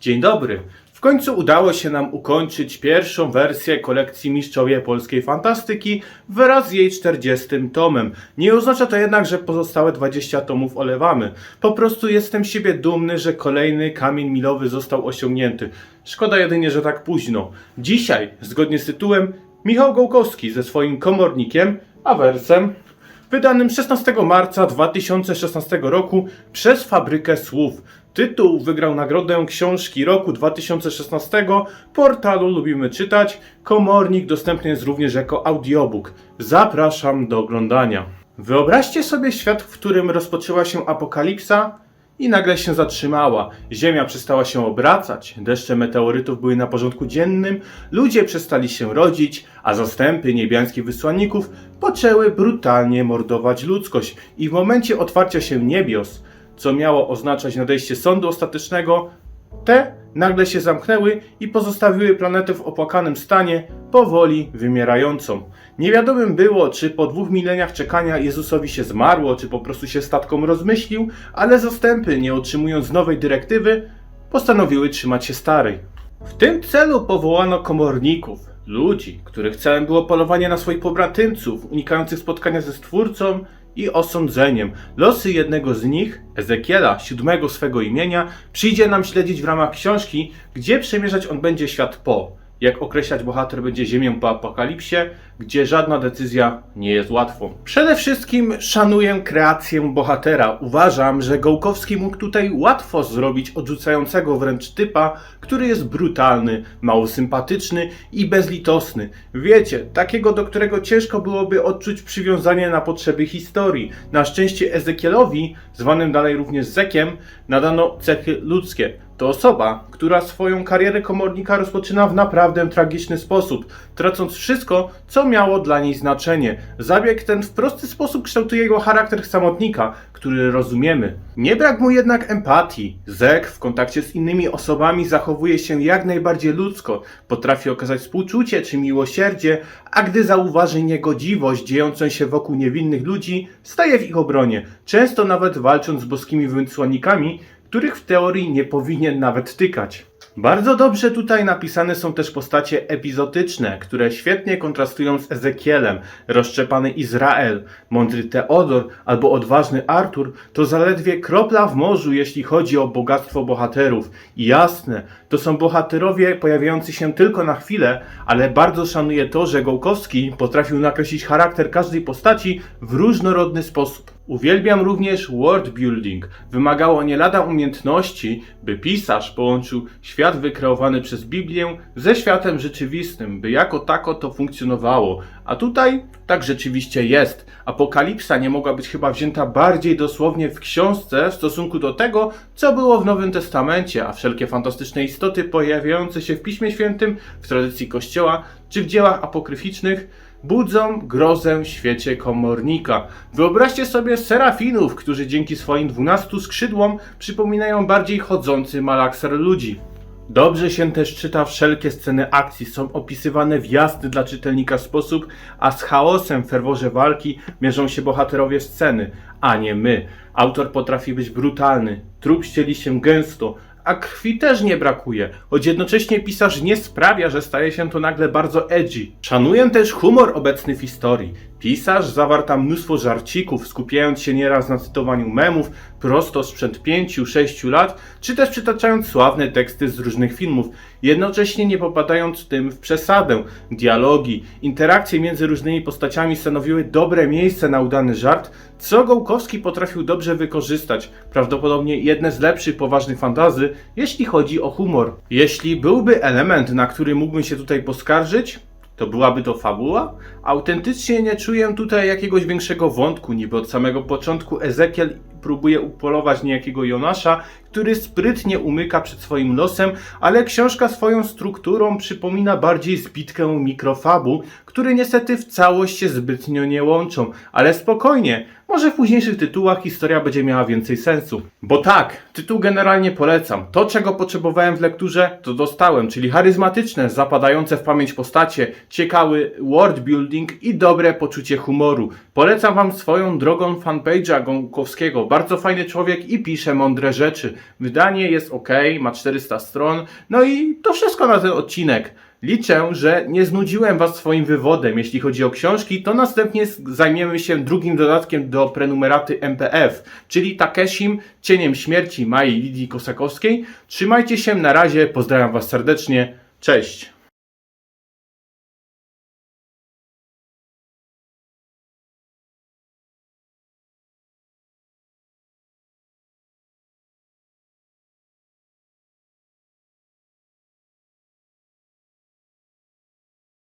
Dzień dobry. W końcu udało się nam ukończyć pierwszą wersję kolekcji Mistrzowie Polskiej Fantastyki wraz z jej 40 tomem. Nie oznacza to jednak, że pozostałe 20 tomów olewamy. Po prostu jestem siebie dumny, że kolejny kamień milowy został osiągnięty. Szkoda jedynie, że tak późno. Dzisiaj, zgodnie z tytułem, Michał Gołkowski ze swoim komornikiem, awersem, wydanym 16 marca 2016 roku przez Fabrykę Słów. Tytuł wygrał nagrodę książki roku 2016 portalu Lubimy Czytać. Komornik dostępny jest również jako audiobook. Zapraszam do oglądania. Wyobraźcie sobie świat, w którym rozpoczęła się apokalipsa i nagle się zatrzymała. Ziemia przestała się obracać, deszcze meteorytów były na porządku dziennym, ludzie przestali się rodzić, a zastępy niebiańskich wysłanników poczęły brutalnie mordować ludzkość. I w momencie otwarcia się niebios, co miało oznaczać nadejście sądu ostatecznego, te nagle się zamknęły i pozostawiły planetę w opłakanym stanie, powoli wymierającą. Niewiadomym było, czy po dwóch mileniach czekania Jezusowi się zmarło, czy po prostu się statkom rozmyślił, ale zastępy, nie otrzymując nowej dyrektywy, postanowiły trzymać się starej. W tym celu powołano komorników, ludzi, których celem było polowanie na swoich pobratymców, unikających spotkania ze Stwórcą i osądzeniem. Losy jednego z nich, Ezekiela, siódmego swego imienia, przyjdzie nam śledzić w ramach książki, gdzie przemierzać on będzie świat po. Jak określać bohater będzie ziemią po apokalipsie, gdzie żadna decyzja nie jest łatwą. Przede wszystkim szanuję kreację bohatera. Uważam, że Gołkowski mógł tutaj łatwo zrobić odrzucającego wręcz typa, który jest brutalny, mało sympatyczny i bezlitosny. Wiecie, takiego, do którego ciężko byłoby odczuć przywiązanie na potrzeby historii. Na szczęście Ezekielowi, zwanym dalej również Zekiem, nadano cechy ludzkie. To osoba, która swoją karierę komornika rozpoczyna w naprawdę tragiczny sposób, tracąc wszystko, co miało dla niej znaczenie. Zabieg ten w prosty sposób kształtuje jego charakter samotnika, który rozumiemy. Nie brak mu jednak empatii. Zek w kontakcie z innymi osobami zachowuje się jak najbardziej ludzko, potrafi okazać współczucie czy miłosierdzie, a gdy zauważy niegodziwość dziejącą się wokół niewinnych ludzi, staje w ich obronie, często nawet walcząc z boskimi wysłannikami, których w teorii nie powinien nawet tykać. Bardzo dobrze tutaj napisane są też postacie epizotyczne, które świetnie kontrastują z Ezekielem. Rozszczepany Izrael, mądry Teodor albo odważny Artur to zaledwie kropla w morzu, jeśli chodzi o bogactwo bohaterów. I jasne, to są bohaterowie pojawiający się tylko na chwilę, ale bardzo szanuję to, że Gołkowski potrafił nakreślić charakter każdej postaci w różnorodny sposób. Uwielbiam również world building. Wymagało nie lada umiejętności, by pisarz połączył świat wykreowany przez Biblię ze światem rzeczywistym, by jako tako to funkcjonowało. A tutaj tak rzeczywiście jest. Apokalipsa nie mogła być chyba wzięta bardziej dosłownie w książce w stosunku do tego, co było w Nowym Testamencie, a wszelkie fantastyczne istoty pojawiające się w Piśmie Świętym, w tradycji Kościoła czy w dziełach apokryficznych budzą grozę w świecie komornika. Wyobraźcie sobie serafinów, którzy dzięki swoim dwunastu skrzydłom przypominają bardziej chodzący malakser ludzi. Dobrze się też czyta wszelkie sceny akcji, są opisywane w jasny dla czytelnika sposób, a z chaosem w ferworze walki mierzą się bohaterowie sceny, a nie my. Autor potrafi być brutalny, trup ścieli się gęsto, a krwi też nie brakuje, choć jednocześnie pisarz nie sprawia, że staje się to nagle bardzo edgy. Szanuję też humor obecny w historii. Pisarz zawarł tam mnóstwo żarcików, skupiając się nieraz na cytowaniu memów prosto sprzed 5-6 lat, czy też przytaczając sławne teksty z różnych filmów, jednocześnie nie popadając tym w przesadę. Dialogi, interakcje między różnymi postaciami stanowiły dobre miejsce na udany żart, co Gołkowski potrafił dobrze wykorzystać. Prawdopodobnie jedne z lepszych poważnych fantazy, jeśli chodzi o humor. Jeśli byłby element, na który mógłbym się tutaj poskarżyć, to byłaby to fabuła? Autentycznie nie czuję tutaj jakiegoś większego wątku, niby od samego początku Ezekiel próbuje upolować niejakiego Jonasza, który sprytnie umyka przed swoim losem, ale książka swoją strukturą przypomina bardziej zbitkę mikrofabu, które niestety w całość się zbytnio nie łączą, ale spokojnie, może w późniejszych tytułach historia będzie miała więcej sensu. Bo tak, tytuł generalnie polecam. To, czego potrzebowałem w lekturze, to dostałem, czyli charyzmatyczne, zapadające w pamięć postacie, ciekawy world building i dobre poczucie humoru. Polecam Wam swoją drogą fanpage'a Gąkowskiego, bardzo fajny człowiek i pisze mądre rzeczy. Wydanie jest ok, ma 400 stron. No i to wszystko na ten odcinek. Liczę, że nie znudziłem Was swoim wywodem. Jeśli chodzi o książki, to następnie zajmiemy się drugim dodatkiem do prenumeraty MPF, czyli Takeshim, Cieniem Śmierci Mai Lidii Kosakowskiej. Trzymajcie się, na razie, pozdrawiam Was serdecznie, cześć!